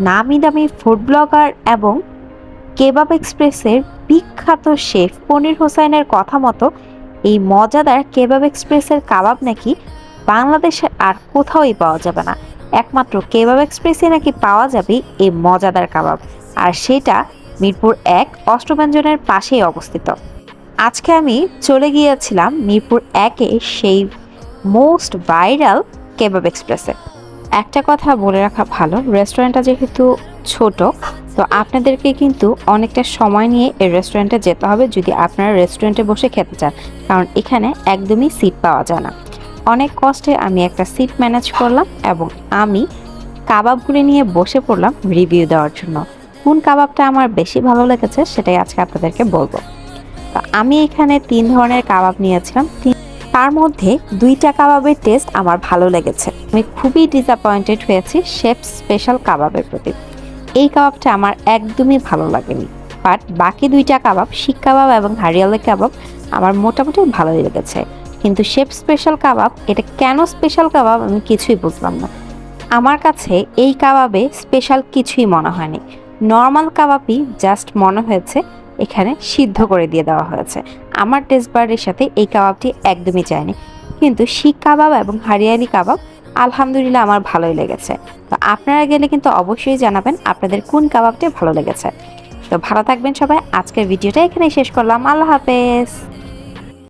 নামি দামি food blogger এবং কেবাব এক্সপ্রেসের বিখ্যাত শেফ পনির হোসাইনের কথা মতো এই মজাদার কেবাব এক্সপ্রেসের কাবাব নাকি বাংলাদেশে আর কোথাওই পাওয়া যাবে না। একমাত্র কেবাব এক্সপ্রেসে নাকি পাওয়া যাবে এই মজাদার কাবাব। আর সেটা মিরপুর এক অষ্টব্যঞ্জনের পাশেই অবস্থিত। আজকে আমি চলে গিয়েছিলাম মিরপুর একে সেই মোস্ট ভাইরাল কেবাব এক্সপ্রেসে একটা কথা বলে রাখা ভালো রেস্টুরেন্টটা যেহেতু ছোট, তো আপনাদেরকে কিন্তু অনেকটা সময় নিয়ে এই রেস্টুরেন্টে যেতে হবে যদি আপনারা রেস্টুরেন্টে বসে খেতে চান, কারণ এখানে একদমই সিট পাওয়া যায় না। অনেক কষ্টে আমি একটা সিট ম্যানেজ করলাম এবং আমি কাবাবগুলি নিয়ে বসে পড়লাম রিভিউ দেওয়ার জন্য। কোন কাবাবটা আমার বেশি ভালো লেগেছে সেটাই আজকে আপনাদেরকে বলব। তো আমি এখানে তিন ধরনের কাবাব নিয়েছিলাম তার মধ্যে দুইটা কাবাবের টেস্ট আমার ভালো লেগেছে। আমি খুবই ডিসঅ্যাপয়েন্টেড হয়েছি শেফ স্পেশাল কাবাবের প্রতি। এই কাবাবটা আমার একদমই ভালো লাগেনি। বাট বাকি দুইটা কাবাব শিক কাবাব এবং হারিয়ালি কাবাব আমার মোটামুটি ভালোই লেগেছে। কিন্তু শেফ স্পেশাল কাবাব, এটা কেন স্পেশাল কাবাব আমি কিছুই বুঝলাম না। আমার কাছে এই কাবাবে স্পেশাল কিছুই মনে হয়নি। নর্মাল কাবাবই জাস্ট মনে হয়েছে, এখানে সিদ্ধ করে দিয়ে দেওয়া হয়েছে। আমার টেস্ট বার্ডের সাথে এই কাবাবটি একদমই চায়নি কিন্তু শিক কাবাব এবং হারিয়ালি কাবাব আলহামদুলিল্লাহ আমার ভালোই লেগেছে। তো আপনারা গেলে কিন্তু অবশ্যই জানাবেন আপনাদের কোন কাবাবটি ভালো লেগেছে। তো ভালো থাকবেন সবাই, আজকের ভিডিওটা এখানেই শেষ করলাম। আল্লাহ হাফেজ।